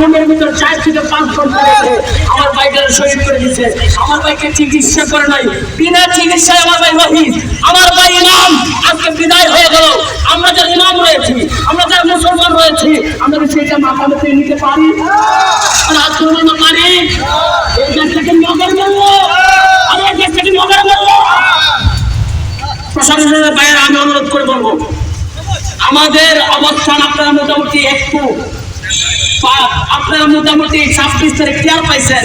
রুমের ভিতর চার থেকে পাঁচ ঘণ্টা আমার ভাইটার শহীদ করে দিচ্ছে আমার ভাইকে চিকিৎসা করে নাই। বিনা চিকিৎসায় আমার ভাই রহিত আমার ভাই ইমাম। আজকে বিদায় হয়ে গেল। আমরা যারা ইমাম রয়েছি, আমরা যারা মুসলমান রয়েছি, আমরা কি সেইটা মাথা মেতে নিতে পারি? আর হাত তুলে না পারি। এই দেশটাকে নগর বলল আমি এই দেশটাকে নগর বলল প্রশাসনের বাইরে আমি অনুরোধ করে বলব, আমাদের অবস্থান আপনারা মোটামুটি একটু পা- আপনারা মোটামুটি ছাব্বিশ তারিখ টের পাইছেন।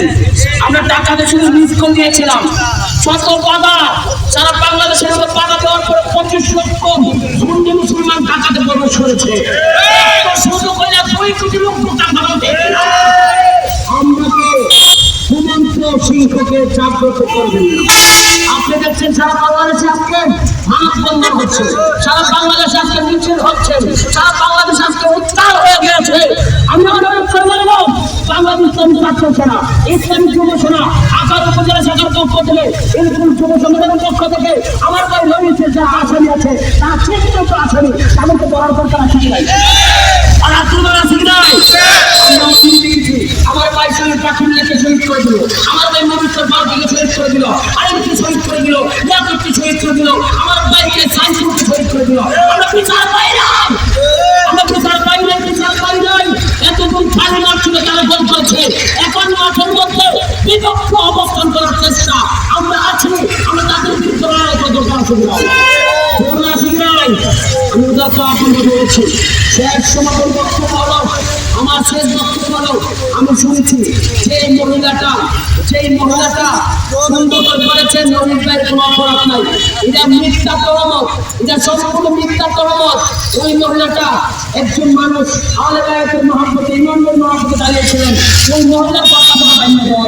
আমরা টাকাতে শুধু মিস করে দিয়েছিলাম শত বাধা? সারা বাংলাদেশের মধ্যে বাধা দেওয়ার পরে পঁচিশ লক্ষ হিন্দু মুসলমান টাকাতে প্রবেশ করেছে। শুধু করে দুই কোটি লোক টাকা আমাকে সুমন্ত্র সিংহকে জাগ্রত করবেন আপনি দেখছেন সারা বাংলাদেশে আজকে মানব বন্ধন হচ্ছে। সারা বাংলাদেশে আজকে মিছিল হচ্ছে। সারা বাংলাদেশে আজকে ছাত্র সেনা ইসলামী যুব সেনা আকার উপজেলা শাখার পক্ষ থেকে এরকম যুব সংগঠনের পক্ষ থেকে আমার ভাই রয়েছে যারা আসামি আছে তারা চিহ্নিত আসামি, তাদেরকে বলার দরকার আছে কি নাই? আর আপনারা আছে কি নাই? আমরা গেছি। আমার ভাই সঙ্গে লেখে শহীদ করে দিল, আমার ভাই মবিত্র বালতিকে শহীদ করে দিল আরেকটি শহীদ করে দিল ইয়াকুবকে শহীদ করে দিল, আমার ভাইকে সাইন্সকে শহীদ করে দিল আমরা বিচার পাই না আমরা বিচার পাই না বিচার তারা মাঠের মধ্যে বিপক্ষ অবস্থান করার চেষ্টা আমরা আছি, আমরা তাদের বিরুদ্ধে লড়াই করে দরকার আছে কিনা? দরকার আছে কিনা? আমি উদাত্ত আপনাকে বলেছি শেষ সমাপন বক্তব্য হলো, আমার শেষ বক্তব্য হলো, আমি শুনেছি যে মহিলাটা যে মহিলাটা সুন্দর করে করেছেন রহিত ভাইয়ের কোনো অপরাধ নাই এটা মিথ্যা তহমত এটা সম্পূর্ণ মিথ্যা তহমত ওই মহিলাটা একজন মানুষ আলে গায়কের মহাব্বতে ইমানদের মহাব্বতে দাঁড়িয়েছিলেন ওই মহিলার কথা বলা বাইরে দেওয়া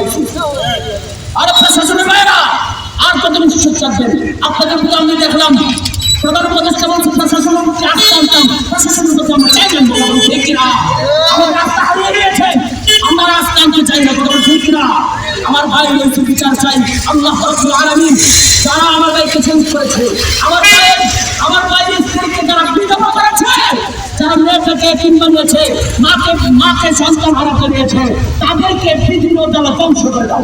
আর প্রশাসনের বাইরা আর কত সুযোগ দেন আপনাদের মধ্যে আমি দেখলাম প্রধান উপদেষ্টা বলছে প্রশাসনের মধ্যে আটকে আনতাম প্রশাসনের মধ্যে আমরা চাই না ঠিক কিনা আমার রাস্তা হারিয়ে দিয়েছে আমরা রাস্তা আনতে চাই না ঠিক কিনা আমার ভাই রয়েছে বিচার চাই আল্লাহ আলামিন আমার ভাইকে চেঞ্জ করেছে আমার যারা তিনজন রয়েছে মাকে মাকে সন্তান হারা করিয়েছে তাদেরকে পৃথিবীর দ্বারা ধ্বংস করে দাও।